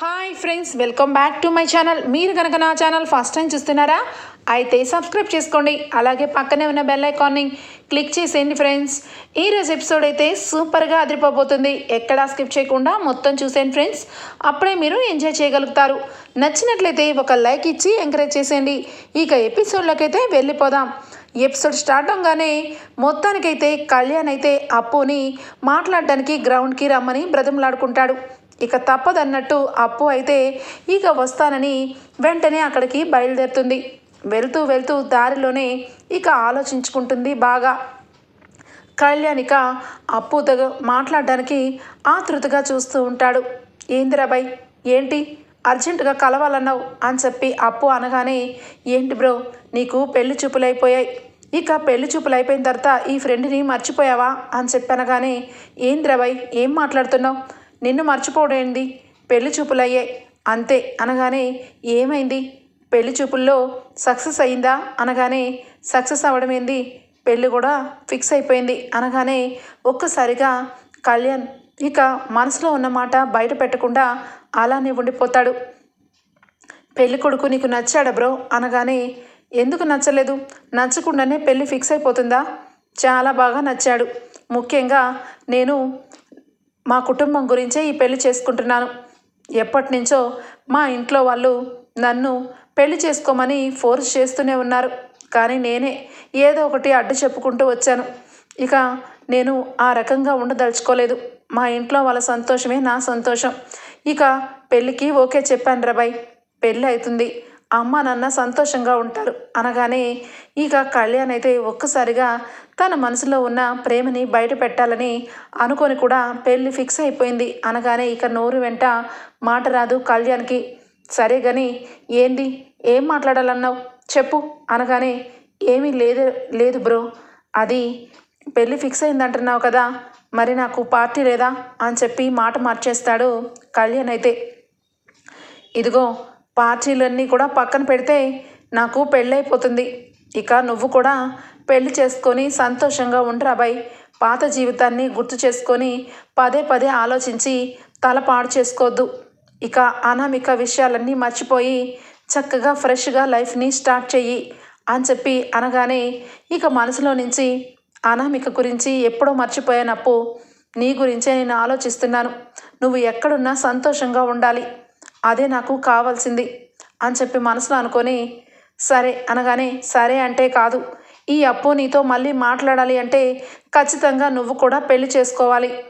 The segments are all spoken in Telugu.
Hi friends welcome back to my channel మీరు కనుక నా ఛానల్ ఫస్ట్ టైం చూస్తున్నారా? అయితే సబ్స్క్రైబ్ చేసుకోండి. అలాగే పక్కనే ఉన్న బెల్ ఐకాన్ని క్లిక్ చేసేయండి ఫ్రెండ్స్ ఈరోజు ఎపిసోడ్ అయితే సూపర్గా అదిరిపోబోతుంది. ఎక్కడా స్కిప్ చేయకుండా మొత్తం చూసేయండి ఫ్రెండ్స్ అప్పుడే మీరు ఎంజాయ్ చేయగలుగుతారు. నచ్చినట్లయితే ఒక లైక్ ఇచ్చి ఎంకరేజ్ చేసేయండి. ఇక ఎపిసోడ్లోకి అయితే వెళ్ళిపోదాం. ఎపిసోడ్ స్టార్ట్ అవగానే మొత్తానికైతే కళ్యాణ్ అయితే అప్పుని మాట్లాడడానికి గ్రౌండ్కి రమ్మని బ్రతిమలాడుకుంటాడు. ఇక తప్పదన్నట్టు అప్పు అయితే ఇక వస్తానని వెంటనే అక్కడికి బయలుదేరుతుంది. వెళ్తూ వెళ్తూ దారిలోనే ఇక ఆలోచించుకుంటుంది బాగా. కళ్యాణిక అప్పు దగ్గ మాట్లాడడానికి ఆతృతగా చూస్తూ ఉంటాడు. ఏందిరాబాయ్ ఏంటి? అర్జెంటుగా కలవాలన్నావు? అని చెప్పి అప్పు అనగానే ఏంటి బ్రో? నీకు పెళ్ళి చూపులైపోయాయి. ఇక పెళ్ళి చూపులు అయిపోయిన తర్వాత ఈ ఫ్రెండ్ని మర్చిపోయావా? అని చెప్పి అనగానే ఏంద్రబాయ్ ఏం మాట్లాడుతున్నావు? నిన్ను మర్చిపోడేంది పెళ్ళి చూపులయ్యే. అంతే అనగానే ఏమైంది? పెళ్ళి చూపుల్లో సక్సెస్ అయిందా? అనగానే సక్సెస్ అవ్వడం ఏంది? పెళ్ళి కూడా ఫిక్స్ అయిపోయింది అనగానే ఒక్కసారిగా కళ్యాణ్ ఇక మనసులో ఉన్న మాట బయట పెట్టకుండా అలానే ఉండిపోతాడు. పెళ్ళి కొడుకు నీకు నచ్చాడా బ్రో? అనగానే ఎందుకు నచ్చలేదు? నచ్చకుండానే పెళ్ళి ఫిక్స్ అయిపోతుందా? చాలా బాగా నచ్చాడు. ముఖ్యంగా నేను మా కుటుంబం గురించే ఈ పెళ్ళి చేసుకుంటున్నాను. ఎప్పటి నుంచో మా ఇంట్లో వాళ్ళు నన్ను పెళ్ళి చేసుకోమని ఫోర్స్ చేస్తూనే ఉన్నారు. కానీ నేనే ఏదో ఒకటి అడ్డు చెప్పుకుంటూ వచ్చాను. ఇక నేను ఆ రకంగా ఉండదలుచుకోలేదు. మా ఇంట్లో వాళ్ళ సంతోషమే నా సంతోషం. ఇక పెళ్ళికి ఓకే చెప్పాను రబాయ్. పెళ్ళి అవుతుంది. అమ్మ నాన్న సంతోషంగా ఉంటారు అనగానే ఇక కళ్యాణ్ అయితే ఒక్కసారిగా తన మనసులో ఉన్న ప్రేమని బయట పెట్టాలని అనుకొని కూడా పెళ్ళి ఫిక్స్ అయిపోయింది అనగానే ఇక నోరు వెంట మాట రాదు కళ్యాణ్కి. సరే కానీ ఏంది? ఏం మాట్లాడాలన్నావు? చెప్పు అనగానే ఏమీ లేదు లేదు బ్రో. అది పెళ్ళి ఫిక్స్ అయిందంటున్నావు కదా మరి నాకు పార్టీ లేదా? అని చెప్పి మాట మార్చేస్తాడు కళ్యాణ్ అయితే. ఇదిగో పార్టీలన్నీ కూడా పక్కన పెడితే నాకు పెళ్ళైపోతుంది. ఇక నువ్వు కూడా పెళ్ళి చేసుకొని సంతోషంగా ఉండరా బాయ్? పాత జీవితాన్ని గుర్తు చేసుకొని పదే పదే ఆలోచించి తల పాడు చేసుకోవద్దు ఇక అనామిక విషయాలన్నీ మర్చిపోయి చక్కగా ఫ్రెష్గా లైఫ్ని స్టార్ట్ చెయ్యి అని చెప్పి అనగానే ఇక మనసులో నుంచి అనామిక గురించి ఎప్పుడో మర్చిపోయానప్పు నీ గురించే నేను ఆలోచిస్తున్నాను. నువ్వు ఎక్కడున్నా సంతోషంగా ఉండాలి. అదే నాకు కావాల్సింది అని చెప్పి మనసులో అనుకొని సరే అనగానే సరే అంటే కాదు. ఈ అప్పు నీతో మళ్ళీ మాట్లాడాలి అంటే ఖచ్చితంగా నువ్వు కూడా పెళ్ళి చేసుకోవాలి.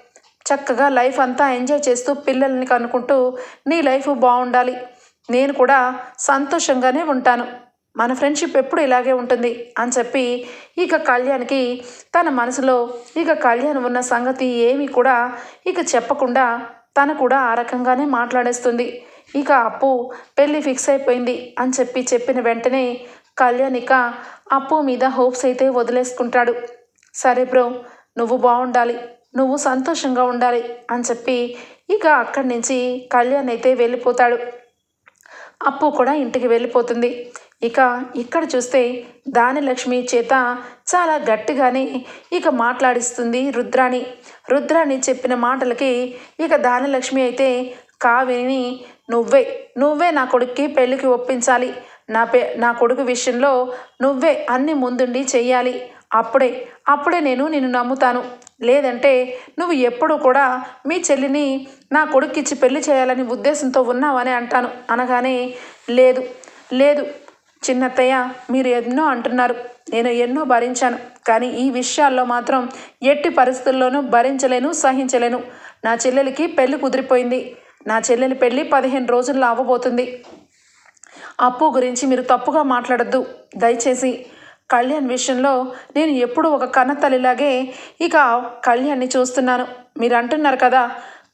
చక్కగా లైఫ్ అంతా ఎంజాయ్ చేస్తూ పిల్లల్ని కనుక్కుంటూ నీ లైఫ్ బాగుండాలి. నేను కూడా సంతోషంగానే ఉంటాను. మన ఫ్రెండ్షిప్ ఎప్పుడు ఇలాగే ఉంటుంది అని చెప్పి ఇక కళ్యాణ్కి తన మనసులో ఇక కళ్యాణ్ ఉన్న సంగతి ఏమీ కూడా ఇక చెప్పకుండా తను కూడా ఆ రకంగానే మాట్లాడేస్తుంది. ఇక అప్పు పెళ్ళి ఫిక్స్ అయిపోయింది అని చెప్పి చెప్పిన వెంటనే కళ్యాణ్ ఇక అప్పు మీద హోప్స్ అయితే వదిలేసుకుంటాడు. సరే బ్రో నువ్వు బాగుండాలి నువ్వు సంతోషంగా ఉండాలి అని చెప్పి ఇక అక్కడి నుంచి కళ్యాణ్ అయితే వెళ్ళిపోతాడు. అప్పు కూడా ఇంటికి వెళ్ళిపోతుంది. ఇక ఇక్కడ చూస్తే దానిలక్ష్మి చేత చాలా గట్టిగానే ఇక మాట్లాడిస్తుంది రుద్రాణి. రుద్రాణి చెప్పిన మాటలకి ఇక దానిలక్ష్మి అయితే కావేని నువ్వే నువ్వే నా కొడుక్కి పెళ్ళికి ఒప్పించాలి. నా పే నా కొడుకు విషయంలో నువ్వే అన్ని ముందుండి చెయ్యాలి. అప్పుడే అప్పుడే నేను నిన్ను నమ్ముతాను. లేదంటే నువ్వు ఎప్పుడు కూడా మీ చెల్లిని నా కొడుక్కిచ్చి పెళ్ళి చేయాలని ఉద్దేశంతో ఉన్నావని అంటాను. అనగానే లేదు లేదు చిన్నత్తయ్య మీరు ఎన్నో అంటున్నారు. నేను ఎన్నో భరించాను. కానీ ఈ విషయాల్లో మాత్రం ఎట్టి పరిస్థితుల్లోనూ భరించలేను సహించలేను. నా చెల్లెలికి పెళ్ళి కుదిరిపోయింది. నా చెల్లెలి పెళ్ళి పదిహేను రోజుల్లో అవ్వబోతుంది. అప్పు గురించి మీరు తప్పుగా మాట్లాడద్దు. దయచేసి కళ్యాణ్ విషయంలో నేను ఎప్పుడూ ఒక కన్న తల్లిలాగే ఇక కళ్యాణ్ని చూస్తున్నాను. మీరు అంటున్నారు కదా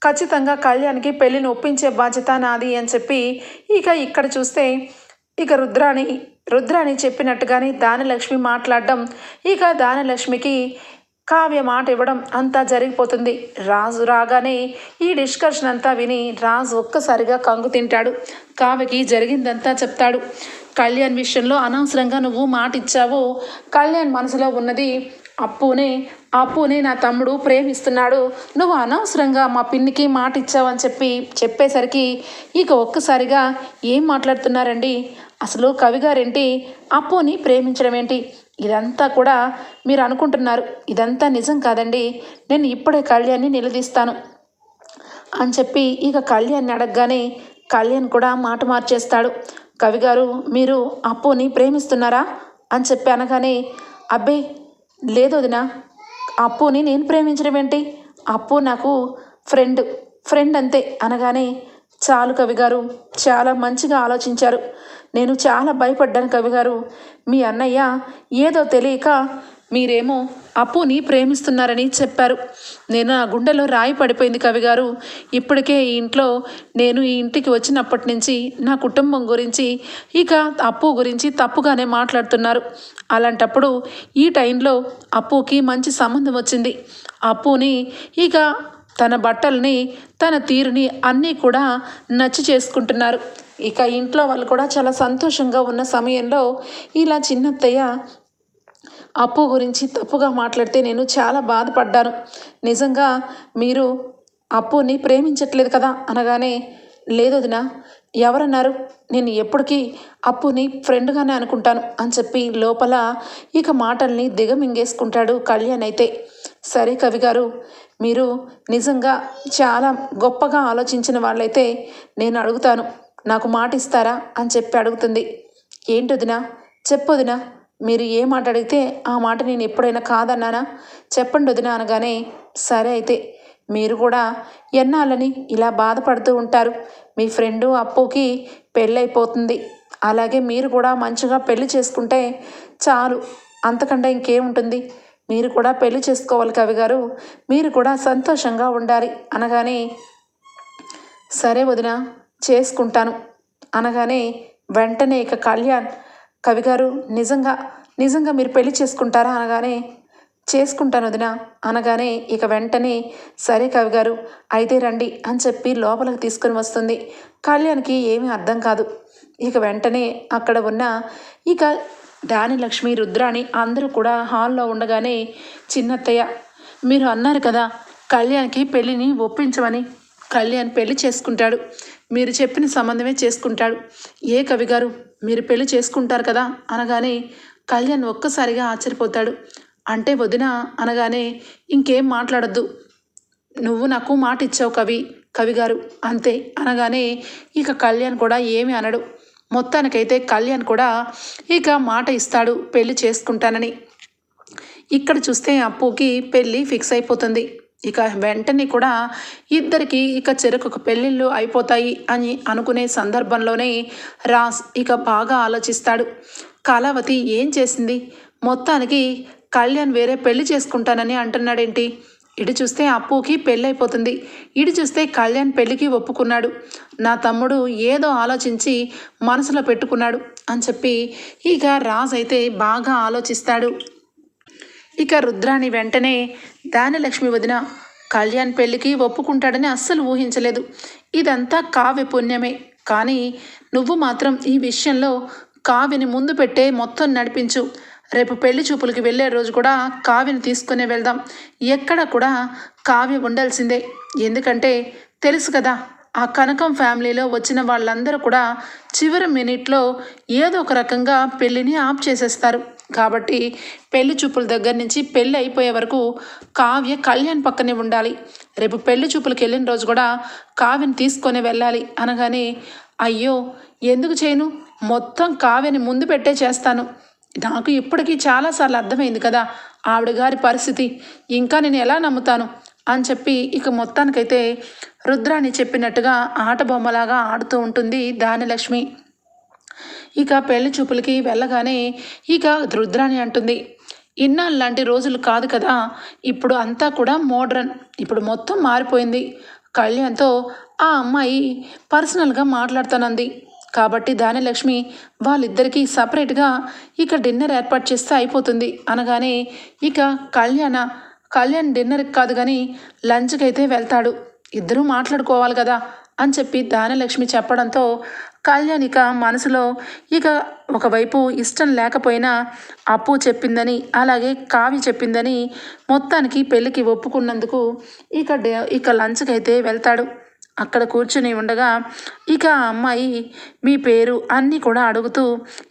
ఖచ్చితంగా కళ్యాణ్కి పెళ్ళిని ఒప్పించే బాధ్యత నాది అని చెప్పి ఇక ఇక్కడ చూస్తే ఇక రుద్రాణి రుద్రాణి చెప్పినట్టుగానే దానలక్ష్మి మాట్లాడడం ఇక దానలక్ష్మికి కావ్య మాట ఇవ్వడం అంతా జరిగిపోతుంది. రాజు రాగానే ఈ డిస్కషన్ అంతా విని రాజు ఒక్కసారిగా కంగు తింటాడు. కావ్యకి జరిగిందంతా చెప్తాడు. కళ్యాణ్ విషయంలో అనవసరంగా నువ్వు మాట ఇచ్చావో కళ్యాణ్ మనసులో ఉన్నది అప్పునే అప్పునే నా తమ్ముడు ప్రేమిస్తున్నాడు. నువ్వు అనవసరంగా మా పిన్నికి మాట ఇచ్చావని చెప్పి చెప్పేసరికి ఇక ఒక్కసారిగా ఏం మాట్లాడుతున్నారండి? అసలు కవిగారేంటి? అప్పుని ప్రేమించడం ఏంటి ఇదంతా కూడా మీరు అనుకుంటున్నారు. ఇదంతా నిజం కాదండి. నేను ఇప్పుడే కళ్యాణ్ని నిలదీస్తాను అని చెప్పి ఇక కళ్యాణ్ని అడగగానే కళ్యాణ్ కూడా మాట మార్చేస్తాడు. కవిగారు మీరు అప్పుని ప్రేమిస్తున్నారా? అని చెప్పి అనగానే అబ్బే లేదు వదినా. అప్పుని నేను ప్రేమించడం ఏంటి? అప్పు నాకు ఫ్రెండ్ ఫ్రెండ్ అంతే అనగానే చాలు కవిగారు చాలా మంచిగా ఆలోచించారు. నేను చాలా భయపడ్డాను కవిగారు మీ అన్నయ్య ఏదో తెలియక మీరేమో అప్పుని ప్రేమిస్తున్నారని చెప్పారు. నేను ఆ గుండెలో రాయి పడిపోయింది కవిగారు ఇప్పటికే ఈ ఇంట్లో నేను ఈ ఇంటికి వచ్చినప్పటి నుంచి నా కుటుంబం గురించి ఇక అప్పు గురించి తప్పుగానే మాట్లాడుతున్నారు. అలాంటప్పుడు ఈ టైంలో అప్పుకి మంచి సంబంధం వచ్చింది. అప్పుని ఇక తన బట్టల్ని తన తీరుని అన్నీ కూడా నచ్చి చేసుకుంటున్నారు. ఇక ఇంట్లో వాళ్ళు కూడా చాలా సంతోషంగా ఉన్న సమయంలో ఇలా చిన్నత్తయ్య అప్పు గురించి తప్పుగా మాట్లాడితే నేను చాలా బాధపడ్డాను. నిజంగా మీరు అప్పుని ప్రేమించట్లేదు కదా అనగానే లేదు వదినా ఎవరన్నారు? నేను ఎప్పటికీ అప్పుని ఫ్రెండ్గానే అనుకుంటాను అని చెప్పి లోపల ఇక మాటల్ని దిగమింగేసుకుంటాడు కళ్యాణ్ అయితే. సరే కవి గారు మీరు నిజంగా చాలా గొప్పగా ఆలోచించిన వాళ్ళైతే నేను అడుగుతాను నాకు మాట ఇస్తారా అని చెప్పి అడుగుతుంది. ఏంటొదినా చెప్పొదినా మీరు ఏ మాట అడిగితే ఆ మాట నేను ఎప్పుడైనా కాదన్నానా? చెప్పండి వదినా అనగానే సరే అయితే. మీరు కూడా ఎన్నాళ్ళని ఇలా బాధపడుతూ ఉంటారు? మీ ఫ్రెండు అప్పుకి పెళ్ళైపోతుంది. అలాగే మీరు కూడా మంచిగా పెళ్ళి చేసుకుంటే చాలు. అంతకంటే ఇంకేముంటుంది? మీరు కూడా పెళ్ళి చేసుకోవాలి కవి గారు. మీరు కూడా సంతోషంగా ఉండాలి. అనగానే సరే వదిన చేసుకుంటాను. అనగానే వెంటనే ఇక కళ్యాణ్ కవిగారు నిజంగా నిజంగా మీరు పెళ్ళి చేసుకుంటారా? అనగానే చేసుకుంటాను వదిన. అనగానే ఇక వెంటనే సరే కవిగారు అయితే రండి అని చెప్పి లోపలికి తీసుకొని వస్తుంది. కళ్యాణ్కి ఏమీ అర్థం కాదు. ఇక వెంటనే అక్కడ ఉన్న ఇక దాని లక్ష్మి రుద్రాణి అందరూ కూడా హాల్లో ఉండగానే చిన్నత్తయ్య మీరు అన్నారు కదా కళ్యాణ్కి పెళ్ళిని ఒప్పించమని. కళ్యాణ్ పెళ్ళి చేసుకుంటాడు. మీరు చెప్పిన సంబంధమే చేసుకుంటాడు. ఏ కవి గారు మీరు పెళ్ళి చేసుకుంటారు కదా? అనగానే కళ్యాణ్ ఒక్కసారిగా ఆశ్చర్యపోతాడు. అంటే వదిన అనగానే ఇంకేం మాట్లాడద్దు. నువ్వు నాకు మాట ఇచ్చావు కవి కవిగారు అంతే. అనగానే ఇక కళ్యాణ్ కూడా ఏమి అనడు. మొత్తానికైతే కళ్యాణ్ కూడా ఇక మాట ఇస్తాడు పెళ్ళి చేసుకుంటానని. ఇక్కడ చూస్తే అప్పుకి పెళ్ళి ఫిక్స్ అయిపోతుంది. ఇక వెంటనే కూడా ఇద్దరికి ఇక చెరుకు పెళ్ళిళ్ళు అయిపోతాయి అని అనుకునే సందర్భంలోనే రాస్ ఇక బాగా ఆలోచిస్తాడు. కళావతి ఏం చేసింది? మొత్తానికి కళ్యాణ్ వేరే పెళ్ళి చేసుకుంటానని అంటున్నాడేంటి? ఇటు చూస్తే అప్పుకి పెళ్ళైపోతుంది. ఇటు చూస్తే కళ్యాణ్ పెళ్ళికి ఒప్పుకున్నాడు. నా తమ్ముడు ఏదో ఆలోచించి మనసులో పెట్టుకున్నాడు అని చెప్పి ఇక రాజ్ అయితే బాగా ఆలోచిస్తాడు. ఇక రుద్రాని వెంటనే దానలక్ష్మి వదిన కళ్యాణ్ పెళ్ళికి ఒప్పుకుంటాడని అస్సలు ఊహించలేదు. ఇదంతా కావ్య పుణ్యమే. కానీ నువ్వు మాత్రం ఈ విషయంలో కావ్యని ముందు పెట్టే మొత్తం నడిపించు. రేపు పెళ్ళి చూపులకి వెళ్ళే రోజు కూడా కావ్యను తీసుకునే వెళ్దాం. ఎక్కడ కూడా కావ్య ఉండాల్సిందే. ఎందుకంటే తెలుసు కదా ఆ కనకం ఫ్యామిలీలో వచ్చిన వాళ్ళందరూ కూడా చివరి మినిట్లో ఏదో ఒక రకంగా పెళ్ళిని ఆప్ చేసేస్తారు. కాబట్టి పెళ్ళి చూపుల దగ్గర నుంచి పెళ్ళి అయిపోయే వరకు కావ్య కళ్యాణ్ పక్కనే ఉండాలి. రేపు పెళ్ళి చూపులకి వెళ్ళిన రోజు కూడా కావ్యని తీసుకొని వెళ్ళాలి అనగానే అయ్యో ఎందుకు చేయను? మొత్తం కావ్యని ముందు పెట్టే చేస్తాను. నాకు ఇప్పటికీ చాలాసార్లు అర్థమైంది కదా ఆవిడ గారి పరిస్థితి. ఇంకా నేను ఎలా నమ్ముతాను? అని చెప్పి ఇక మొత్తానికైతే రుద్రాని చెప్పినట్టుగా ఆట బొమ్మలాగా ఆడుతూ ఉంటుంది దానిలక్ష్మి ఇక పెళ్ళి చూపులకి వెళ్ళగానే ఇక రుద్రాని అంటుంది ఇన్నాళ్ళు లాంటి రోజులు కాదు కదా. ఇప్పుడు అంతా కూడా మోడ్రన్. ఇప్పుడు మొత్తం మారిపోయింది. కళ్యాణ్తో ఆ అమ్మాయి పర్సనల్గా మాట్లాడుతానంది. కాబట్టి దానిలక్ష్మి వాళ్ళిద్దరికీ సపరేట్గా ఇక డిన్నర్ ఏర్పాటు చేస్తే అయిపోతుంది. అనగానే ఇక కళ్యాణ కళ్యాణ్ డిన్నర్కి కాదు కానీ లంచ్కి అయితే వెళ్తాడు. ఇద్దరూ మాట్లాడుకోవాలి కదా అని చెప్పి దానలక్ష్మి చెప్పడంతో కళ్యాణ్ ఇక మనసులో ఇక ఒకవైపు ఇష్టం లేకపోయినా అప్పు చెప్పిందని అలాగే కావి చెప్పిందని మొత్తానికి పెళ్ళికి ఒప్పుకున్నందుకు ఇక డే- ఇక లంచ్కి అయితే వెళ్తాడు. అక్కడ కూర్చుని ఉండగా ఇక ఆ అమ్మాయి మీ పేరు అన్నీ కూడా అడుగుతూ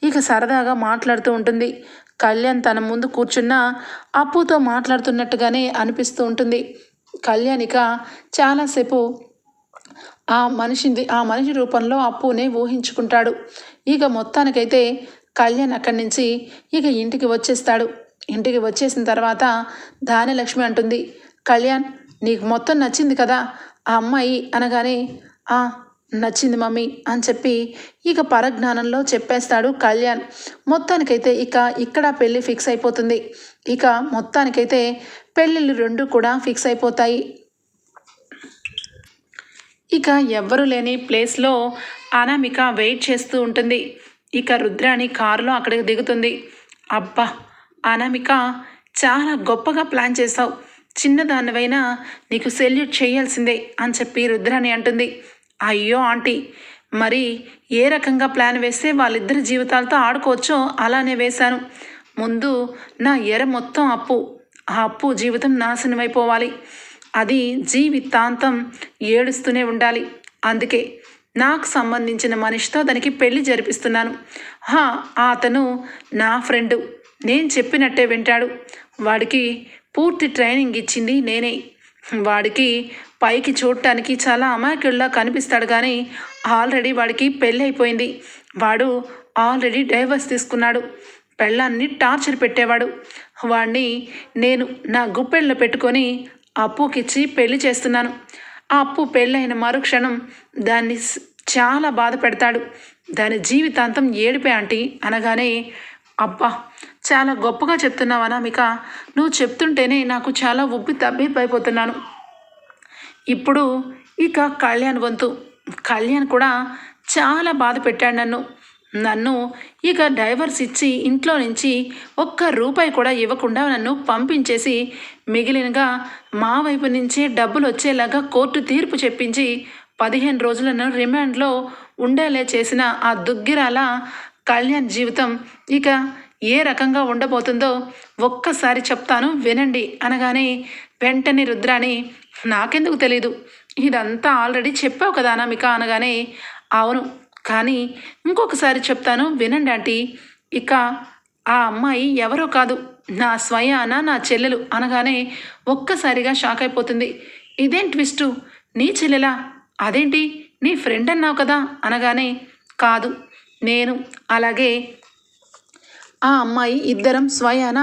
ఇక సరదాగా మాట్లాడుతూ ఉంటుంది. కళ్యాణ్ తన ముందు కూర్చున్న అప్పుతో మాట్లాడుతున్నట్టుగానే అనిపిస్తూ ఉంటుంది. కళ్యాణ్ ఇక చాలాసేపు ఆ మనిషిది ఆ మనిషి రూపంలో అప్పునే ఊహించుకుంటాడు. ఇక మొత్తానికైతే కళ్యాణ్ అక్కడి నుంచి ఇక ఇంటికి వచ్చేస్తాడు. ఇంటికి వచ్చేసిన తర్వాత ధాన్యలక్ష్మి అంటుంది కళ్యాణ్ నీకు మొత్తం నచ్చింది కదా ఆ అమ్మాయి అనగానే ఆ నచ్చింది మమ్మీ అని చెప్పి ఇక పరజ్ఞానంలో చెప్పేస్తాడు కళ్యాణ్. మొత్తానికైతే ఇక ఇక్కడ పెళ్ళి ఫిక్స్ అయిపోతుంది. ఇక మొత్తానికైతే పెళ్ళిళ్ళు రెండు కూడా ఫిక్స్ అయిపోతాయి. ఇక ఎవ్వరూ లేని ప్లేస్లో అనామిక వెయిట్ చేస్తూ ఉంటుంది. ఇక రుద్రాణి కారులో అక్కడికి దిగుతుంది. అబ్బా అనామిక చాలా గొప్పగా ప్లాన్ చేసావు చిన్నదానివైనా నీకు సెల్యూట్ చేయాల్సిందే అని చెప్పి రుద్రాణి అంటుంది. అయ్యో ఆంటీ మరి ఏ రకంగా ప్లాన్ వేస్తే వాళ్ళిద్దరి జీవితాలతో ఆడుకోవచ్చో అలానే వేశాను. ముందు నా ఎర మొత్తం అప్పు ఆ అప్పు జీవితం నాశనమైపోవాలి. అది జీవితాంతం ఏడుస్తూనే ఉండాలి. అందుకే నాకు సంబంధించిన మనిషితో దానికి పెళ్ళి జరిపిస్తున్నాను. హా అతను నా ఫ్రెండు. నేను చెప్పినట్టే వింటాడు. వాడికి పూర్తి ట్రైనింగ్ ఇచ్చింది నేనే. వాడికి పైకి చూడటానికి చాలా అమాయకుల్లా కనిపిస్తాడు కానీ ఆల్రెడీ వాడికి పెళ్ళి అయిపోయింది వాడు ఆల్రెడీ డైవర్స్ తీసుకున్నాడు. పెళ్ళాన్ని టార్చర్ పెట్టేవాడు. వాడిని నేను నా గుప్పెళ్ళలో పెట్టుకొని అప్పుకిచ్చి పెళ్ళి చేస్తున్నాను. ఆ అప్పు పెళ్ళైన మరుక్షణం దాన్ని చాలా బాధ పెడతాడు. దాని జీవితాంతం ఏడిపే ఆంటీ అనగానే అబ్బా చాలా గొప్పగా చెప్తున్నావు అనామిక నువ్వు చెప్తుంటేనే నాకు చాలా ఉబ్బి తబ్బిబ్బైపోతున్నాను ఇప్పుడు ఇక కళ్యాణ్ వంతు. కళ్యాణ్ కూడా చాలా బాధ పెట్టాడు నన్ను. నన్ను ఇక డైవర్స్ ఇచ్చి ఇంట్లో నుంచి ఒక్క రూపాయి కూడా ఇవ్వకుండా నన్ను పంపించేసి మిగిలినగా మా వైపు నుంచే డబ్బులు వచ్చేలాగా కోర్టు తీర్పు చెప్పించి పదిహేను రోజులను రిమాండ్లో ఉండేలా చేసిన ఆ దుగ్గిరాల కళ్యాణ్ జీవితం ఇక ఏ రకంగా ఉండబోతుందో ఒక్కసారి చెప్తాను వినండి అనగానే వెంటనే రుద్రాని నాకెందుకు తెలీదు. ఇదంతా ఆల్రెడీ చెప్పావు కదా అనామిక అనగానే అవును కానీ ఇంకొకసారి చెప్తాను వినండి ఆంటీ. ఇక ఆ అమ్మాయి ఎవరో కాదు నా స్వయాన నా చెల్లెలు అనగానే ఒక్కసారిగా షాక్ అయిపోతుంది. ఇదేం ట్విస్టు? నీ చెల్లెలా? అదేంటి? నీ ఫ్రెండ్ అన్నావు కదా అనగానే కాదు నేను అలాగే ఆ అమ్మాయి ఇద్దరం స్వయాన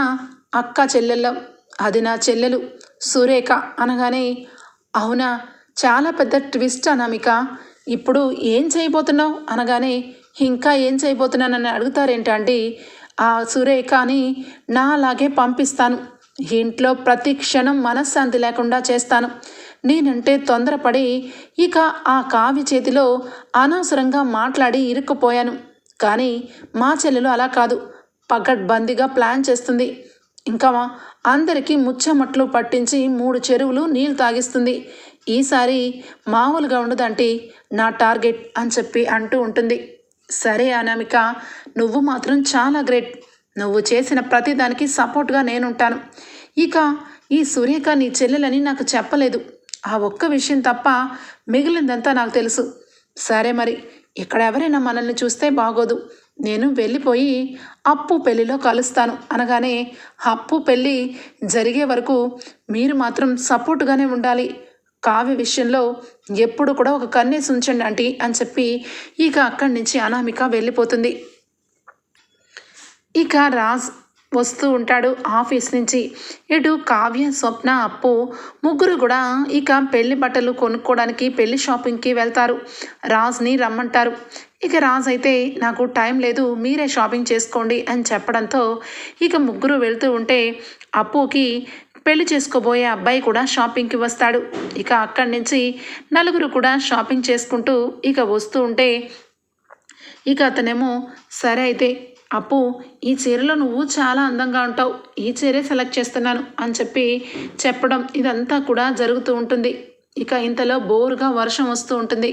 అక్క చెల్లెళ్ళం అది నా చెల్లెలు సురేఖ అనగానే అవునా? చాలా పెద్ద ట్విస్ట్ అనామిక ఇప్పుడు ఏం చేయబోతున్నావు? అనగానే ఇంకా ఏం చేయబోతున్నానని అడుగుతారేంటండి ఆ సురేఖని నా అలాగే పంపిస్తాను. ఇంట్లో ప్రతి క్షణం మనశ్శాంతి లేకుండా చేస్తాను. నేనంటే తొందరపడి ఇక ఆ కావి చేతిలో అనవసరంగా మాట్లాడి ఇరుక్కుపోయాను. కానీ మా చెల్లెలు అలా కాదు. పకడ్బందీగా ప్లాన్ చేస్తుంది. ఇంకా అందరికీ ముచ్చమట్లు పట్టించి మూడు చెరువులు నీళ్ళు తాగిస్తుంది. ఈసారి మామూలుగా ఉండదంటే నా టార్గెట్ అని చెప్పి అంటూ ఉంటుంది. సరే అనామిక నువ్వు మాత్రం చాలా గ్రేట్. నువ్వు చేసిన ప్రతిదానికి సపోర్ట్గా నేనుంటాను. ఇక ఈ సురేఖ నీ చెల్లెలని నాకు చెప్పలేదు. ఆ ఒక్క విషయం తప్ప మిగిలిందంతా నాకు తెలుసు. సరే మరి ఇక్కడ ఎవరైనా మనల్ని చూస్తే బాగోదు. నేను వెళ్ళిపోయి అప్పు పెళ్ళిలో కలుస్తాను అనగానే అప్పు పెళ్ళి జరిగే వరకు మీరు మాత్రం సపోర్ట్గానే ఉండాలి. కావ్య విషయంలో ఎప్పుడు కూడా ఒక కన్నేసి ఉంచండి ఆంటీ అని చెప్పి ఇక అక్కడి నుంచి అనామిక వెళ్ళిపోతుంది. ఇక రాజ్ వస్తూ ఉంటాడు ఆఫీస్ నుంచి. ఇటు కావ్య స్వప్న అప్పు ముగ్గురు కూడా ఇక పెళ్ళి బట్టలు కొనుక్కోవడానికి పెళ్ళి షాపింగ్కి వెళ్తారు. రాజ్ని రమ్మంటారు. ఇక రాజ్ అయితే నాకు టైం లేదు మీరే షాపింగ్ చేసుకోండి అని చెప్పడంతో ఇక ముగ్గురు వెళ్తూ ఉంటే అప్పుకి పెళ్ళి చేసుకోబోయే అబ్బాయి కూడా షాపింగ్కి వస్తాడు. ఇక అక్కడి నుంచి నలుగురు కూడా షాపింగ్ చేసుకుంటూ ఇక వస్తూ ఉంటే ఇక అతనేమో సరే అయితే అప్పు ఈ చీరలో నువ్వు చాలా అందంగా ఉంటావు ఈ చీరే సెలెక్ట్ చేస్తున్నాను అని చెప్పి చెప్పడం ఇదంతా కూడా జరుగుతూ ఉంటుంది. ఇక ఇంతలో బోరుగా వర్షం వస్తూ ఉంటుంది.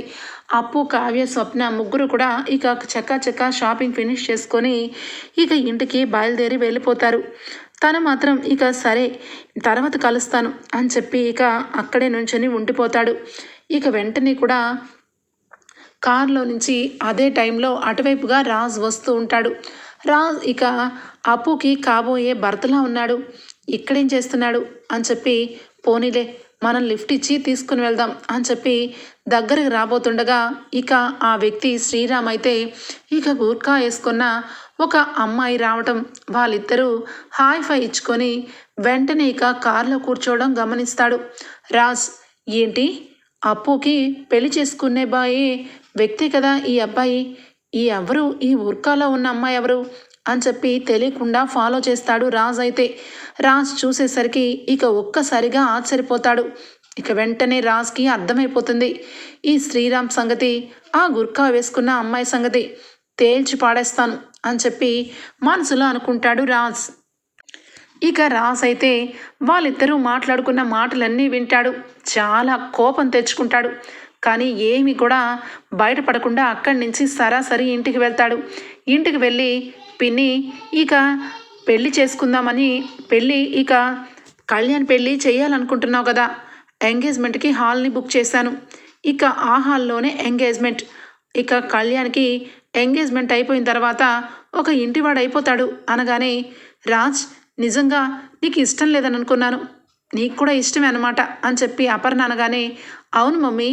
అప్పు కావ్య స్వప్న ముగ్గురు కూడా ఇక చక్క చక్క షాపింగ్ ఫినిష్ చేసుకొని ఇక ఇంటికి బయలుదేరి వెళ్ళిపోతారు. తను మాత్రం ఇక సరే తర్వాత కలుస్తాను అని చెప్పి ఇక అక్కడే నుంచొని ఉండిపోతాడు. ఇక వెంటనే కూడా కారులో నుంచి అదే టైంలో అటువైపుగా రాజ్ వస్తూ ఉంటాడు. రాజ్ ఇక అప్పుకి కాబోయే భర్తలా ఉన్నాడు. ఇక్కడేం చేస్తున్నాడు అని చెప్పి పోనీలే మనం లిఫ్ట్ ఇచ్చి తీసుకుని వెళ్దాం అని చెప్పి దగ్గరికి రాబోతుండగా ఇక ఆ వ్యక్తి శ్రీరామ్ అయితే ఇక గూర్ఖా వేసుకున్న ఒక అమ్మాయి రావటం వాళ్ళిద్దరూ హాయ్ ఫై ఇచ్చుకొని వెంటనే ఇక కారులో కూర్చోవడం గమనిస్తాడు. రాజ్ ఏంటి? అప్పుకి పెళ్ళి చేసుకునే బాయే వ్యక్తే కదా ఈ అబ్బాయి? ఈ ఎవరు? ఈ ఉర్కాలో ఉన్న అమ్మాయి ఎవరు? అని చెప్పి తెలియకుండా ఫాలో చేస్తాడు రాజ్ అయితే. రాజ్ చూసేసరికి ఇక ఒక్కసారిగా ఆశ్చర్యపోతాడు. ఇక వెంటనే రాజ్కి అర్థమైపోతుంది. ఈ శ్రీరామ్ సంగతి ఆ గుర్కా వేసుకున్న అమ్మాయి సంగతి తేల్చి పాడేస్తాను అని చెప్పి మనసులో అనుకుంటాడు రాజ్. ఇక రాజ్ అయితే వాళ్ళిద్దరూ మాట్లాడుకున్న మాటలన్నీ వింటాడు. చాలా కోపం తెచ్చుకుంటాడు. కానీ ఏమి కూడా బయటపడకుండా అక్కడి నుంచి సరాసరి ఇంటికి వెళ్తాడు. ఇంటికి వెళ్ళి పిన్ని ఇక పెళ్ళి చేసుకుందామని పెళ్ళి ఇక కళ్యాణ్ పెళ్ళి చేయాలనుకుంటున్నావు కదా. ఎంగేజ్మెంట్కి హాల్ని బుక్ చేశాను. ఇక ఆ హాల్లోనే ఎంగేజ్మెంట్. ఇక కళ్యాణ్కి ఎంగేజ్మెంట్ అయిపోయిన తర్వాత ఒక ఇంటివాడు అయిపోతాడు అనగానే రాజ్ నిజంగా నీకు ఇష్టం లేదని అనుకున్నాను నీకు కూడా ఇష్టమే అనమాట అని చెప్పి అపర్ణ అనగానే అవును మమ్మీ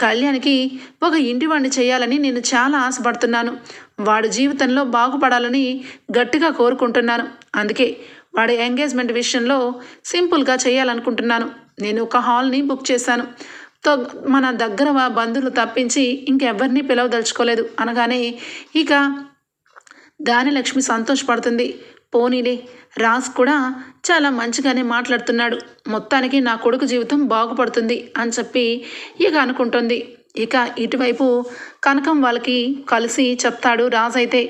కళ్యాణ్కి ఒక ఇంటివాడిని చేయాలని నేను చాలా ఆశపడుతున్నాను. వాడి జీవితంలో బాగుపడాలని గట్టిగా కోరుకుంటున్నాను. అందుకే వాడి ఎంగేజ్మెంట్ విషయంలో సింపుల్గా చేయాలనుకుంటున్నాను. నేను ఒక హాల్ని బుక్ చేశాను. తో మన దగ్గర బంధువులు తప్పించి ఇంకెవరిని పిలవదలుచుకోలేదు. అనగానే ఇక దానిలక్ష్మి సంతోషపడుతుంది. పోనీలే రాజ్ కూడా చాలా మంచిగానే మాట్లాడుతున్నాడు. మొత్తానికి నా కొడుకు జీవితం బాగుపడుతుంది అని చెప్పి ఇక అనుకుంటుంది. ఇక ఇటువైపు కనకం వాళ్ళకి కలిసి చెప్తాడు రాజ్ అయితే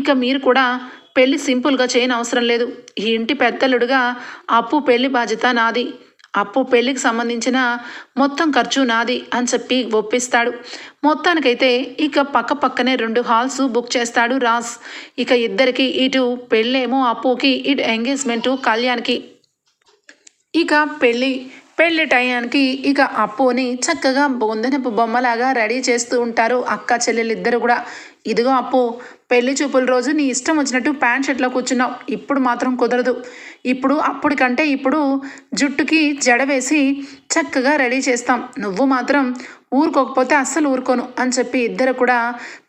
ఇక మీరు కూడా పెళ్ళి సింపుల్గా చేయని అవసరం లేదు. ఈ ఇంటి పెద్దలుడుగా అప్పు పెళ్ళి బాధ్యత నాది. అప్పు పెళ్ళికి సంబంధించిన మొత్తం ఖర్చు నాది అని చెప్పి ఒప్పిస్తాడు. మొత్తానికైతే ఇక పక్క పక్కనే రెండు హాల్స్ బుక్ చేస్తాడు రాజ్. ఇక ఇద్దరికి ఇటు పెళ్ళేమో అప్పుకి ఇటు ఎంగేజ్మెంటు కళ్యాణ్కి. ఇక పెళ్ళి పెళ్ళి టయానికి ఇక అప్పుని చక్కగా బొందనపు బొమ్మలాగా రెడీ చేస్తూ ఉంటారు అక్క చెల్లెలిద్దరు కూడా. ఇదిగో అప్పు పెళ్ళి చూపుల రోజు నీ ఇష్టం వచ్చినట్టు ప్యాంట్ షర్ట్లో కూర్చున్నావు. ఇప్పుడు మాత్రం కుదరదు. ఇప్పుడు అప్పటికంటే ఇప్పుడు జుట్టుకి జడ వేసి చక్కగా రెడీ చేస్తాం. నువ్వు మాత్రం ఊరుకోకపోతే అస్సలు ఊరుకోను అని చెప్పి ఇద్దరు కూడా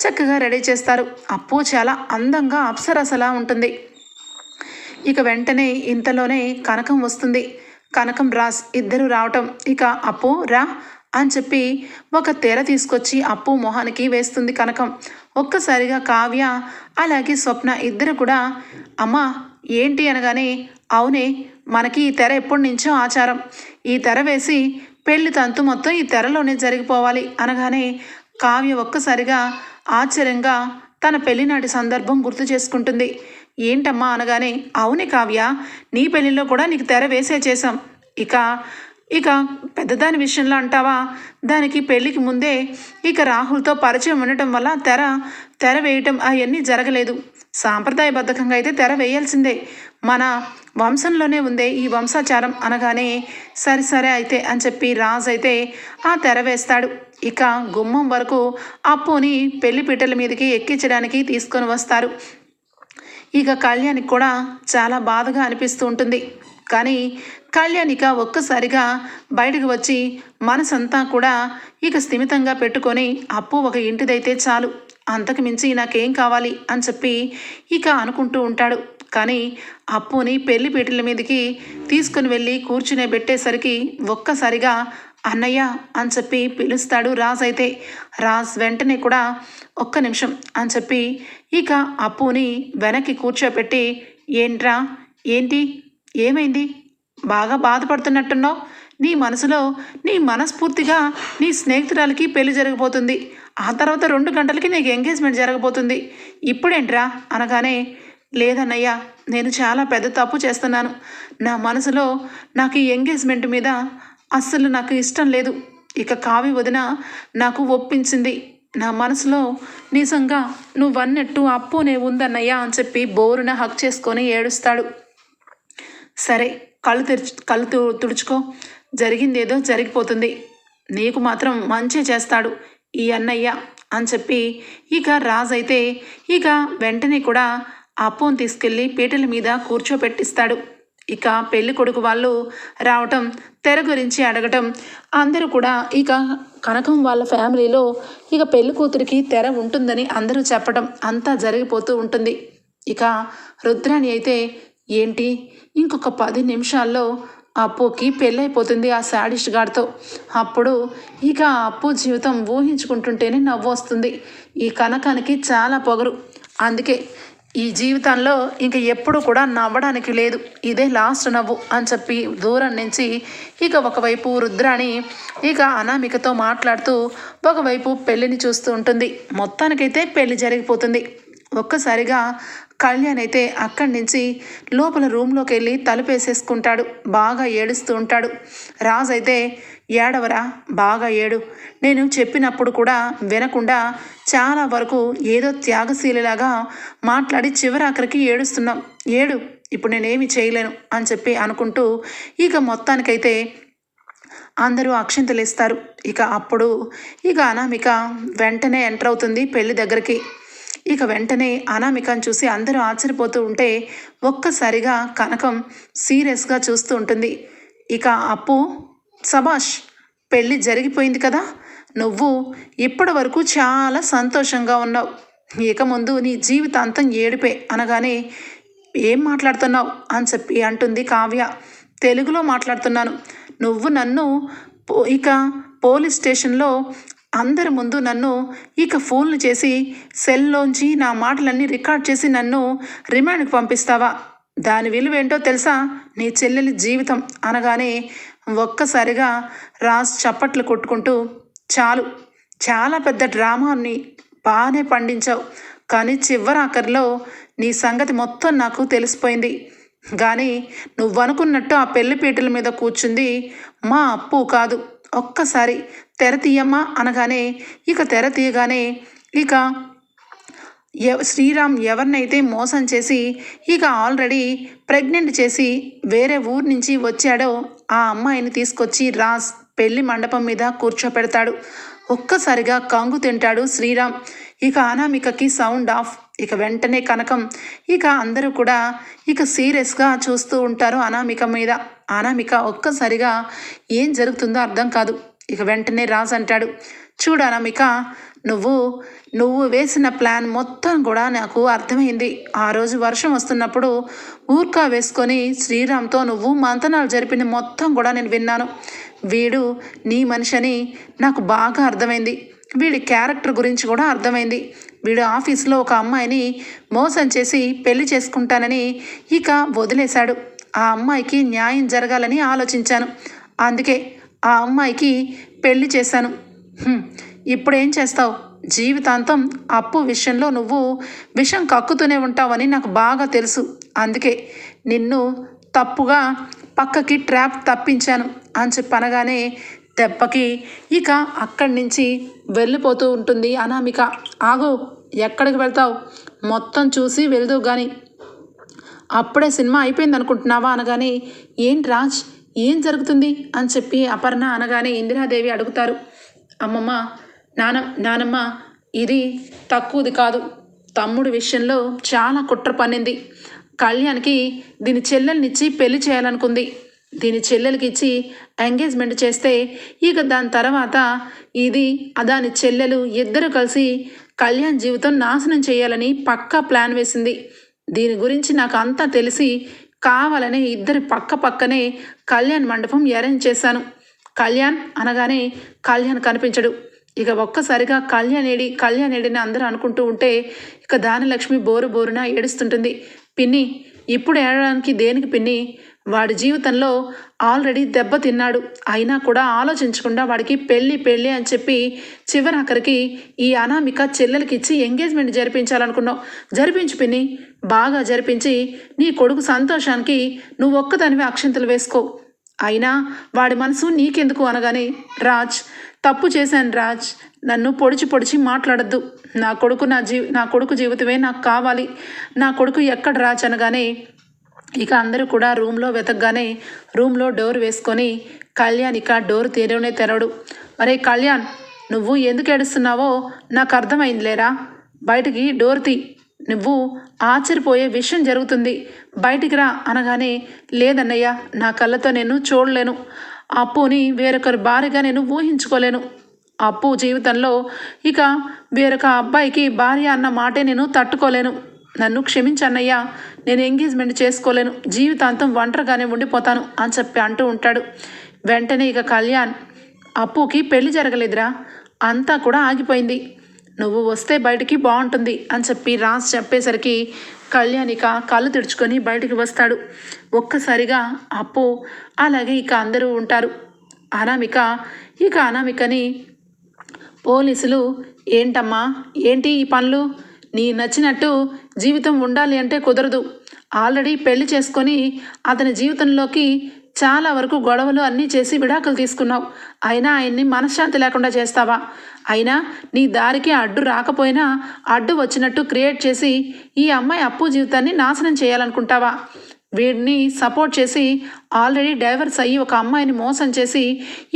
చక్కగా రెడీ చేస్తారు. అప్పు చాలా అందంగా అప్సరసలా ఉంటుంది. ఇక వెంటనే ఇంతలోనే కనకం వస్తుంది. కనకం రాస్ ఇద్దరు రావటం ఇక అప్పు రా అని చెప్పి ఒక తెర తీసుకొచ్చి అప్పు మొహానికి వేస్తుంది కనకం. ఒక్కసారిగా కావ్య అలాగే స్వప్న ఇద్దరు కూడా అమ్మా ఏంటి అనగానే అవునే మనకి ఈ తెర ఎప్పటి నుంచో ఆచారం. ఈ తెర వేసి పెళ్ళి తంతు మొత్తం ఈ తెరలోనే జరిగిపోవాలి అనగానే కావ్య ఒక్కసారిగా ఆశ్చర్యంగా తన పెళ్ళినాటి సందర్భం గుర్తు చేసుకుంటుంది. ఏంటమ్మా అనగానే అవునే కావ్య నీ పెళ్ళిలో కూడా నీకు తెర వేసే చేశాం. ఇక ఇక పెద్దదాని విషయంలో అంటావా? దానికి పెళ్ళికి ముందే ఇక రాహుల్తో పరిచయం ఉండటం వల్ల తెర తెర వేయటం అవన్నీ జరగలేదు. సాంప్రదాయబద్ధకంగా అయితే తెర వేయాల్సిందే. మన వంశంలోనే ఉందే ఈ వంశాచారం అనగానే సరే సరే అయితే అని చెప్పి రాజు అయితే ఆ తెర వేస్తాడు. ఇక గుమ్మం వరకు అప్పుని పెళ్ళి పీటల మీదకి ఎక్కించడానికి తీసుకొని వస్తారు. ఇక కళ్యాణ్కి కూడా చాలా బాధగా అనిపిస్తూ ఉంటుంది. కానీ కళ్యాణ్ ఇక ఒక్కసారిగా బయటకు వచ్చి మనసంతా కూడా ఇక స్థిమితంగా పెట్టుకొని అప్పు ఒక ఇంటిదైతే చాలు అంతకు మించి నాకేం కావాలి? అని చెప్పి ఇక అనుకుంటూ ఉంటాడు. కానీ అప్పుని పెళ్ళి పీటల మీదకి తీసుకుని వెళ్ళి కూర్చునే పెట్టేసరికి ఒక్కసారిగా అన్నయ్య అని చెప్పి పిలుస్తాడు రాజ్ అయితే. రాజ్ వెంటనే కూడా ఒక్క నిమిషం అని చెప్పి ఇక అప్పుని వెనక్కి కూర్చోపెట్టి ఏంట్రా? ఏంటి? ఏమైంది? బాగా బాధపడుతున్నట్టున్నావు? నీ మనసులో నీ మనస్ఫూర్తిగా నీ స్నేహితురాలకి పెళ్ళి జరగబోతుంది. ఆ తర్వాత రెండు గంటలకి నీకు ఎంగేజ్మెంట్ జరగబోతుంది. ఇప్పుడేంట్రా? అనగానే లేదన్నయ్య నేను చాలా పెద్ద తప్పు చేస్తున్నాను. నా మనసులో నాకు ఈ ఎంగేజ్మెంట్ మీద అస్సలు నాకు ఇష్టం లేదు. ఇక కావి వదిన నాకు ఒప్పించింది. నా మనసులో నిజంగా నువ్వన్నట్టు అప్పునే ఉందన్నయ్యా అని చెప్పి బోరున హక్ చేసుకొని ఏడుస్తాడు. సరే కళ్ళు తెరుచు కళ్ళు తు- తుడుచుకో. జరిగిందేదో జరిగిపోతుంది. నీకు మాత్రం మంచి చేస్తాడు ఈ అన్నయ్య అని చెప్పి ఇక రాజు అయితే ఇక వెంటనే కూడా అప్పును తీసుకెళ్ళి పీటల మీద కూర్చోపెట్టిస్తాడు. ఇక పెళ్ళి కొడుకు వాళ్ళు రావటం తెర గురించి అడగటం అందరూ కూడా ఇక కనకం వాళ్ళ ఫ్యామిలీలో ఇక పెళ్ళి కూతురికి తెర ఉంటుందని అందరూ చెప్పటం అంతా జరిగిపోతూ ఉంటుంది. ఇక రుద్రాణి అయితే ఏంటి? ఇంకొక పది నిమిషాల్లో అప్పుకి పెళ్ళైపోతుంది ఆ శాడిస్ట్ గాడితో అప్పుడు ఇక అప్పు జీవితం ఊహించుకుంటుంటేనే నవ్వు వస్తుంది. ఈ కనకానికి చాలా పొగరు. అందుకే ఈ జీవితంలో ఇంక ఎప్పుడు కూడా నవ్వడానికి లేదు. ఇదే లాస్ట్ నవ్వు అని చెప్పి దూరం నుంచి ఇక ఒకవైపు రుద్రాణి ఇక అనామికతో మాట్లాడుతూ ఒకవైపు పెళ్ళిని చూస్తూ ఉంటుంది. మొత్తానికైతే పెళ్ళి జరిగిపోతుంది. ఒక్కసారిగా కళ్యాణ్ అయితే అక్కడి నుంచి లోపల రూమ్లోకి వెళ్ళి తలుపేసేసుకుంటాడు. బాగా ఏడుస్తూ ఉంటాడు. రాజు అయితే ఏడవరా? బాగా ఏడు. నేను చెప్పినప్పుడు కూడా వినకుండా చాలా వరకు ఏదో త్యాగశీలిలాగా మాట్లాడి చివరాఖరికి ఏడుస్తున్నాం. ఏడు ఇప్పుడు నేనేమి చేయలేను అని చెప్పి అనుకుంటూ ఇక మొత్తానికైతే అందరూ అక్షింతలు ఇస్తారు ఇక అప్పుడు ఇక అనామిక వెంటనే ఎంటర్ అవుతుంది పెళ్ళి దగ్గరికి. ఇక వెంటనే అనామికను చూసి అందరూ ఆశ్చర్యపోతూ ఉంటే ఒక్కసారిగా కనకం సీరియస్గా చూస్తూ ఉంటుంది. ఇక అప్పు సబాష్ పెళ్ళి జరిగిపోయింది కదా? నువ్వు ఇప్పటి వరకు చాలా సంతోషంగా ఉన్నావు. ఇక ముందు నీ జీవితాంతం ఏడిపే అనగానే ఏం మాట్లాడుతున్నావు అని చెప్పి అంటుంది కావ్య. తెలుగులో మాట్లాడుతున్నాను. నువ్వు నన్ను పో- ఇక పోలీస్ స్టేషన్లో అందరి ముందు నన్ను ఇక ఫోన్లు చేసి సెల్లోంచి నా మాటలన్నీ రికార్డ్ చేసి నన్ను రిమాండ్కి పంపిస్తావా? దాని విలువేంటో తెలుసా? నీ చెల్లెలి జీవితం అనగానే ఒక్కసారిగా రాజ్ చప్పట్లు కొట్టుకుంటూ చాలు చాలా పెద్ద డ్రామాని బాగానే పండించావు కానీ చివరి ఆఖరిలో నీ సంగతి మొత్తం నాకు తెలిసిపోయింది. కానీ నువ్వనుకున్నట్టు ఆ పెళ్ళిపీటల మీద కూర్చుంది మా అప్పు కాదు. ఒక్కసారి తెర తీయమ్మా అనగానే ఇక తెర తీయగానే ఇక ఎవ శ్రీరామ్ ఎవరినైతే మోసం చేసి ఇక ఆల్రెడీ ప్రెగ్నెంట్ చేసి వేరే ఊరు నుంచి వచ్చాడో ఆ అమ్మాయిని తీసుకొచ్చి రాజ్ పెళ్ళి మండపం మీద కూర్చోపెడతాడు. ఒక్కసారిగా కంగు తింటాడు శ్రీరామ్. ఇక అనామికకి సౌండ్ ఆఫ్. ఇక వెంటనే కనకం. ఇక అందరూ కూడా ఇక సీరియస్గా చూస్తూ ఉంటారు అనామిక మీద. అనామిక ఒక్కసారిగా ఏం జరుగుతుందో అర్థం కాదు. ఇక వెంటనే రాజ్ అంటాడు. చూడు అనామిక నువ్వు నువ్వు వేసిన ప్లాన్ మొత్తం కూడా నాకు అర్థమైంది. ఆ రోజు వర్షం వస్తున్నప్పుడు ఊర్కా వేసుకొని శ్రీరామ్తో నువ్వు మంతనాలు జరిపిన మొత్తం కూడా నేను విన్నాను. వీడు నీ మనిషని నాకు బాగా అర్థమైంది. వీడి క్యారెక్టర్ గురించి కూడా అర్థమైంది. వీడు ఆఫీస్లో ఒక అమ్మాయిని మోసం చేసి పెళ్ళి చేసుకుంటానని ఇక వదిలేశాడు. ఆ అమ్మాయికి న్యాయం జరగాలని ఆలోచించాను. అందుకే ఆ అమ్మాయికి పెళ్ళి చేశాను. ఇప్పుడు ఏం చేస్తావు? జీవితాంతం అప్పు విషయంలో నువ్వు విషం కక్కుతూనే ఉంటావని నాకు బాగా తెలుసు. అందుకే నిన్ను తప్పుగా పక్కకి ట్రాప్ తప్పించాను అని చెప్పి అనగానే దెబ్బకి ఇక అక్కడి నుంచి వెళ్ళిపోతూ ఉంటుంది అనామిక. ఆగు ఎక్కడికి వెళ్తావు? మొత్తం చూసి వెళ్దు కానీ అప్పుడే సినిమా అయిపోయింది అనుకుంటున్నావా అనగానే ఏంటి రాజ్? ఏం జరుగుతుంది? అని చెప్పి అపర్ణ అనగానే ఇందిరాదేవి అడుగుతారు. అమ్మమ్మ నాన నానమ్మ ఇది తక్కువది కాదు. తమ్ముడి విషయంలో చాలా కుట్ర పన్నింది. కళ్యాణ్కి దీని చెల్లెల్నిచ్చి పెళ్ళి చేయాలనుకుంది. దీని చెల్లెలకి ఇచ్చి ఎంగేజ్మెంట్ చేస్తే ఇక దాని తర్వాత ఇది దాని చెల్లెలు ఇద్దరు కలిసి కళ్యాణ్ జీవితం నాశనం చేయాలని పక్కా ప్లాన్ వేసింది. దీని గురించి నాకు అంతా తెలిసి కావాలని ఇద్దరి పక్క పక్కనే కళ్యాణ్ మండపం అరేంజ్ చేశాను. కళ్యాణ్ అనగానే కళ్యాణ్ కనిపించడు. ఇక ఒక్కసారిగా కళ్యాణ్ ఏడి కళ్యాణ్ అందరూ అనుకుంటూ ఉంటే ఇక దానలక్ష్మి బోరు బోరున ఏడుస్తుంటుంది. పిన్ని ఇప్పుడు ఏడడానికి దేనికి పిన్ని? వాడి జీవితంలో ఆల్రెడీ దెబ్బ తిన్నాడు. అయినా కూడా ఆలోచించకుండా వాడికి పెళ్ళి పెళ్ళి అని చెప్పి చివరాఖరికి ఈ అనామిక చెల్లెలకి ఇచ్చి ఎంగేజ్మెంట్ జరిపించాలనుకున్నావు. జరిపించు పిన్ని. బాగా జరిపించి నీ కొడుకు సంతోషానికి నువ్వు ఒక్కదానివే అక్షంతలు వేసుకో. అయినా వాడి మనసు నీకెందుకు అనగానే రాజ్ తప్పు చేశాను రాజ్. నన్ను పొడిచి పొడిచి మాట్లాడద్దు. నా కొడుకు నా జీ నా కొడుకు జీవితమే నాకు కావాలి. నా కొడుకు ఎక్కడ రాజ్ అనగానే ఇక అందరూ కూడా రూమ్లో వెతకగానే రూమ్లో డోర్ వేసుకొని కళ్యాణ్ ఇక డోర్ తెరవనే తెరవడు. అరే కళ్యాణ్ నువ్వు ఎందుకు ఏడుస్తున్నావో నాకు అర్థమైందిలేరా? బయటికి డోర్ తీ. నువ్వు ఆశ్చర్యపోయే విషయం జరుగుతుంది. బయటికి రా అనగానే లేదన్నయ్య నా కళ్ళతో నేను చూడలేను. అప్పుని వేరొకరి భార్యగా నేను ఊహించుకోలేను. అప్పు జీవితంలో ఇక వేరొక అబ్బాయికి భార్య అన్న మాటే నేను తట్టుకోలేను. నన్ను క్షమించన్నయ్యా నేను ఎంగేజ్మెంట్ చేసుకోలేను. జీవితాంతం ఒంటరిగానే ఉండిపోతాను అని చెప్పి అంటూ ఉంటాడు. వెంటనే ఇక కళ్యాణ్ అప్పుకి పెళ్ళి జరగలేదురా అంతా కూడా ఆగిపోయింది. నువ్వు వస్తే బయటికి బాగుంటుంది అని చెప్పి రాజ్ చెప్పేసరికి కళ్యాణ్ ఇక కళ్ళు తెరుచుకొని బయటికి వస్తాడు. ఒక్కసారిగా అప్పు అలాగే ఇక అందరూ ఉంటారు. అనామిక ఇక అనామికని పోలీసులు ఏంటమ్మా? ఏంటి ఈ పనులు? నీ నచ్చినట్టు జీవితం ఉండాలి అంటే కుదరదు. ఆల్రెడీ పెళ్ళి చేసుకొని అతని జీవితంలోకి చాలా వరకు గొడవలు అన్నీ చేసి విడాకులు తీసుకున్నావు. అయినా ఆయన్ని మనశ్శాంతి లేకుండా చేస్తావా? అయినా నీ దారికి అడ్డు రాకపోయినా అడ్డు వచ్చినట్టు క్రియేట్ చేసి ఈ అమ్మాయి అప్పు జీవితాన్ని నాశనం చేయాలనుకుంటావా? వీడిని సపోర్ట్ చేసి ఆల్రెడీ డైవర్స్ అయ్యి ఒక అమ్మాయిని మోసం చేసి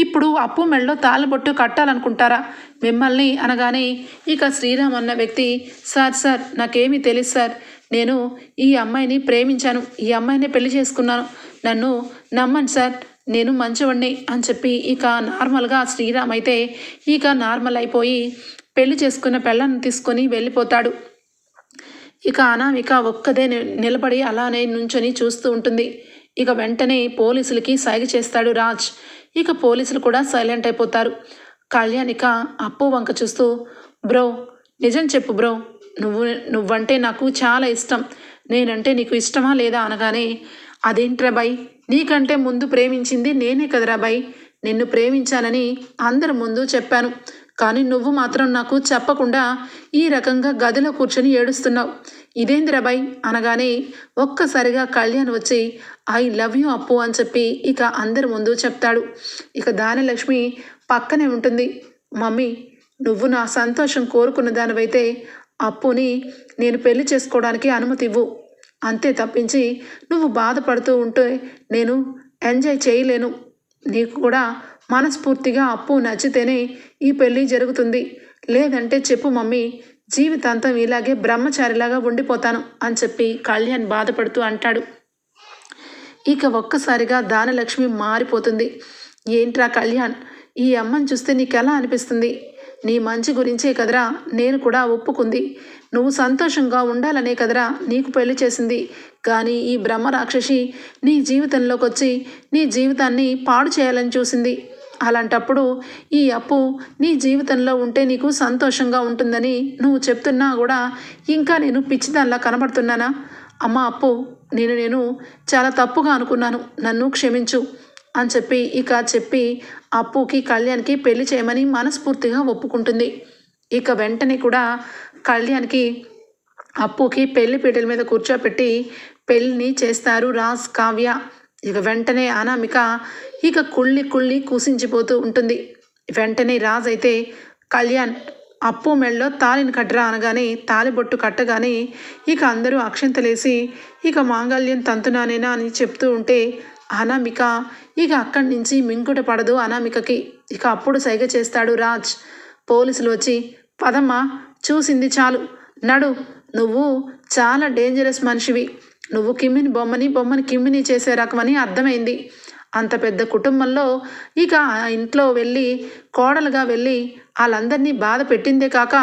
ఇప్పుడు అప్పు మెళ్ళలో తాళబొట్టు కట్టాలనుకుంటారా? మిమ్మల్ని అనగానే ఇక శ్రీరామ్ అన్న వ్యక్తి సార్ సార్ నాకేమీ తెలుసు సార్. నేను ఈ అమ్మాయిని ప్రేమించాను. ఈ అమ్మాయిని పెళ్ళి చేసుకున్నాను. నన్ను నమ్మండి సార్. నేను మంచివాడిని అని చెప్పి ఇక నార్మల్గా శ్రీరామ్ అయితే ఇక నార్మల్ అయిపోయి పెళ్ళి చేసుకున్న పెళ్ళను తీసుకొని వెళ్ళిపోతాడు. ఇక అనామిక ఒక్కదే నిలబడి అలానే నుంచొని చూస్తూ ఉంటుంది. ఇక వెంటనే పోలీసులకి సైగ చేస్తాడు రాజ్. ఇక పోలీసులు కూడా సైలెంట్ అయిపోతారు. కళ్యాణిక అప్పు వంక చూస్తూ బ్రో నిజం చెప్పు బ్రో. నువ్వు నువ్వంటే నాకు చాలా ఇష్టం. నేనంటే నీకు ఇష్టమా లేదా అనగానే అదేంట్రా బై నీకంటే ముందు ప్రేమించింది నేనే కదరా బై నిన్ను ప్రేమించానని అందరి ముందు చెప్పాను. కానీ నువ్వు మాత్రం నాకు చెప్పకుండా ఈ రకంగా గదిలో కూర్చొని ఏడుస్తున్నావు. ఇదేందిరాబాయ్ అనగానే ఒక్కసారిగా కళ్యాణ్ వచ్చి ఐ లవ్ యూ అప్పు అని చెప్పి ఇక అందరి ముందు చెప్తాడు. ఇక దానలక్ష్మి పక్కనే ఉంటుంది. మమ్మీ నువ్వు నా సంతోషం కోరుకున్న దానివైతే అప్పుని నేను పెళ్ళి చేసుకోవడానికి అనుమతి ఇవ్వు. అంతే తప్పించి నువ్వు బాధపడుతూ ఉంటే నేను ఎంజాయ్ చేయలేను. నీకు కూడా మనస్ఫూర్తిగా అప్పు నచ్చితేనే ఈ పెళ్ళి జరుగుతుంది. లేదంటే చెప్పు మమ్మీ జీవితాంతం ఇలాగే బ్రహ్మచారిలాగా ఉండిపోతాను అని చెప్పి కళ్యాణ్ బాధపడుతూ అంటాడు. ఇక ఒక్కసారిగా దానలక్ష్మి మారిపోతుంది. ఏంట్రా కళ్యాణ్ ఈ అమ్మని చూస్తే నీకెలా అనిపిస్తుంది? నీ మంచి గురించే కదరా నేను కూడా ఒప్పుకుంది. నువ్వు సంతోషంగా ఉండాలనే కదరా నీకు పెళ్ళి చేసింది. కానీ ఈ బ్రహ్మ రాక్షసి నీ జీవితంలోకి వచ్చి నీ జీవితాన్ని పాడు చేయాలని చూసింది. అలాంటప్పుడు ఈ అప్పు నీ జీవితంలో ఉంటే నీకు సంతోషంగా ఉంటుందని నువ్వు చెప్తున్నా కూడా ఇంకా నేను పిచ్చిదానిలా కనబడుతున్నానా? అమ్మ అప్పు నేను నేను చాలా తప్పుగా అనుకున్నాను. నన్ను క్షమించు అని చెప్పి ఇక చెప్పి అప్పుకి కళ్యాణ్కి పెళ్ళి చేయమని మనస్ఫూర్తిగా ఒప్పుకుంటుంది. ఇక వెంటనే కూడా కళ్యాణ్కి అప్పుకి పెళ్ళి పీటల మీద కూర్చోపెట్టి పెళ్ళిని చేస్తారు రాజ్ కావ్య. ఇక వెంటనే అనామిక ఇక కుళ్ళి కుళ్ళి కూసించిపోతూ ఉంటుంది. వెంటనే రాజ్ అయితే కళ్యాణ్ అప్పు మెళ్ళలో తాలిని కట్టరా అనగానే తాలిబొట్టు కట్టగానే ఇక అందరూ అక్షంతలేసి ఇక మాంగళ్యం తంతునానేనా? అని చెప్తూ ఉంటే అనామిక ఇక అక్కడి నుంచి మింకుట పడదు అనామికకి. ఇక అప్పుడు సైగ చేస్తాడు రాజ్. పోలీసులు వచ్చి పదమ్మా చూసింది చాలు. నడు నువ్వు చాలా డేంజరస్ మనిషివి. నువ్వు కిమ్మిని బొమ్మని బొమ్మని కిమ్మిని చేసే రకమని అర్థమైంది. అంత పెద్ద కుటుంబంలో ఇక ఆ ఇంట్లో వెళ్ళి కోడలుగా వెళ్ళి వాళ్ళందరినీ బాధ పెట్టిందే కాక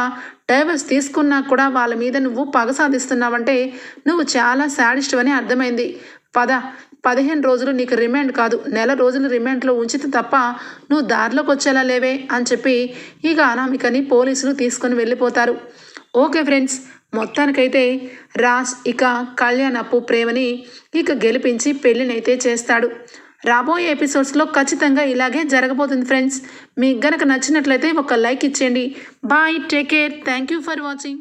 డైవర్స్ తీసుకున్నా కూడా వాళ్ళ మీద నువ్వు పగ సాధిస్తున్నావంటే నువ్వు చాలా శాడిస్ట్ అని అర్థమైంది. పద పదిహేను రోజులు నీకు రిమాండ్ కాదు. నెల రోజులు రిమాండ్లో ఉంచితే తప్ప నువ్వు దారిలోకి వచ్చేలా లేవే అని చెప్పి ఇక అనామికని పోలీసులు తీసుకొని వెళ్ళిపోతారు. ఓకే ఫ్రెండ్స్ మొత్తానికైతే రాజ్ ఇక కళ్యాణ్ అప్పు ప్రేమని ఇక గెలిపించి పెళ్ళినైతే చేస్తాడు. రాబోయే ఎపిసోడ్స్లో ఖచ్చితంగా ఇలాగే జరగబోతుంది ఫ్రెండ్స్. మీకు గనక నచ్చినట్లయితే ఒక లైక్ ఇచ్చేయండి. Bye take care. Thank you for watching.